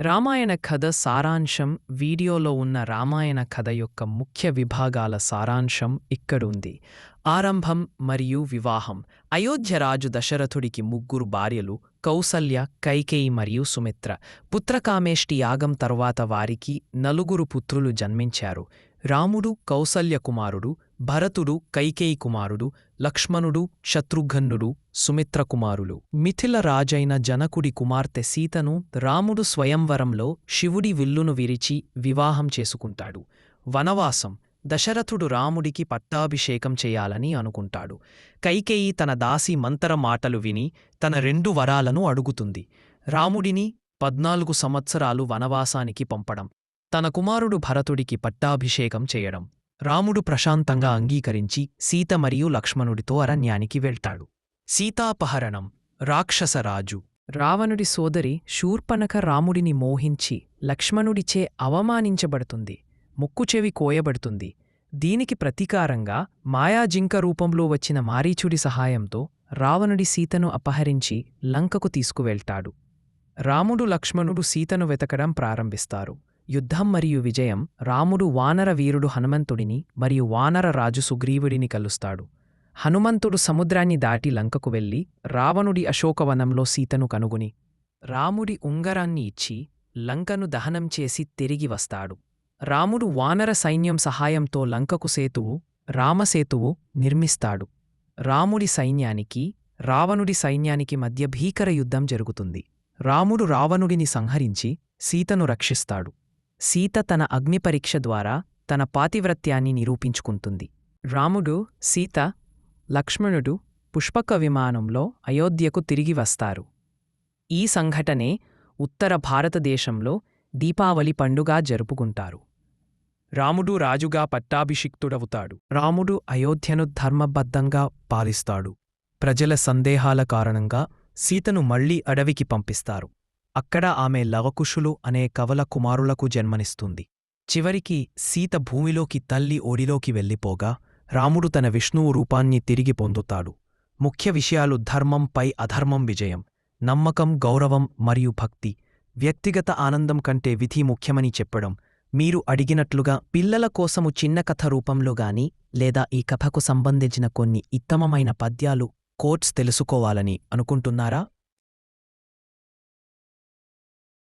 రామాయణ కథ సారాంశం వీడియోలో ఉన్న రామాయణ కథ యొక్క ముఖ్య విభాగాల సారాంశం ఇక్కడుంది. ఆరంభం మరియు వివాహం. అయోధ్యరాజు దశరథుడికి ముగ్గురు భార్యలు కౌసల్య కైకేయి మరియు సుమిత్ర. పుత్రకామేష్టి యాగం తరువాత వారికి నలుగురు పుత్రులు జన్మించారు. రాముడు కౌసల్య కుమారుడు భరతుడు కైకేయి కుమారుడు లక్ష్మణుడు శత్రుఘ్నుడు సుమిత్ర కుమారులు మిథిల రాజైన జనకుడి కుమార్తె సీతను రాముడు స్వయంవరంలో శివుడి విల్లును విరిచి వివాహం చేసుకుంటాడు. వనవాసం దశరథుడు రాముడికి పట్టాభిషేకం చేయాలని అనుకుంటాడు. కైకేయి తన దాసి మంతర మాటలు విని తన రెండు వరాలను అడుగుతుంది. రాముడిని పద్నాలుగు సంవత్సరాలు వనవాసానికి పంపడం. తన కుమారుడు భరతుడికి పట్టాభిషేకం చేయడం. రాముడు ప్రశాంతంగా అంగీకరించి సీత మరియు లక్ష్మణుడితో అరణ్యానికి వెళ్తాడు. సీతాపహరణం రాక్షసరాజు. రావణుడి సోదరి శూర్పనక రాముడిని మోహించి లక్ష్మణుడిచే అవమానించబడుతుంది. ముక్కుచెవి కోయబడుతుంది. దీనికి ప్రతీకారంగా మాయాజింక రూపంలో వచ్చిన మారీచుడి సహాయంతో రావణుడి సీతను అపహరించి లంకకు తీసుకువెళ్తాడు. రాముడు లక్ష్మణుడు సీతను వెతకడం ప్రారంభిస్తారు. యుద్ధం మరియు విజయం రాముడు వానర వీరుడు హనుమంతుడిని మరియు వానర రాజు సుగ్రీవుడిని కలుస్తాడు. హనుమంతుడు సముద్రాన్ని దాటి లంకకు వెళ్ళి రావణుడి అశోకవనంలో సీతను కనుగొని రాముడి ఉంగరాన్ని ఇచ్చి లంకను దహనం చేసి తిరిగి వస్తాడు. రాముడు వానర సైన్యం సహాయంతో లంకకు సేతువు రామసేతువు నిర్మిస్తాడు. రాముడి సైన్యానికి రావణుడి సైన్యానికి మధ్య భీకర యుద్ధం జరుగుతుంది. రాముడు రావణుడిని సంహరించి సీతను రక్షిస్తాడు. సీత తన అగ్నిపరీక్ష ద్వారా తన పాతివ్రత్యాన్ని నిరూపించుకుంటుంది. రాముడు సీత లక్ష్మణుడు పుష్పక విమానంలో అయోధ్యకు తిరిగి వస్తారు. ఈ సంఘటనే ఉత్తర భారతదేశంలో దీపావళి పండుగ జరుపుకుంటారు. రాముడు రాజుగా పట్టాభిషిక్తుడవుతాడు. రాముడు అయోధ్యను ధర్మబద్ధంగా పాలిస్తాడు. ప్రజల సందేహాల కారణంగా సీతను మళ్ళీ అడవికి పంపిస్తారు. అక్కడ ఆమె లవకుశులు అనే కవల కుమారులకు జన్మనిస్తుంది. చివరికి సీత భూమిలోకి తల్లి ఓడిలోకి వెళ్ళిపోగా రాముడు తన విష్ణువు రూపాన్ని తిరిగి పొందుతాడు. ముఖ్య విషయాలు ధర్మంపై అధర్మం విజయం నమ్మకం గౌరవం మరియు భక్తి వ్యక్తిగత ఆనందం కంటే విధి ముఖ్యమని చెప్పడం మీరు అడిగినట్లుగా పిల్లల కోసము చిన్న కథ రూపంలో గాని లేదా ఈ కథకు సంబంధించిన కొన్ని ఇత్తమమైన పద్యాలు కోట్స్ తెలుసుకోవాలని అనుకుంటున్నారా?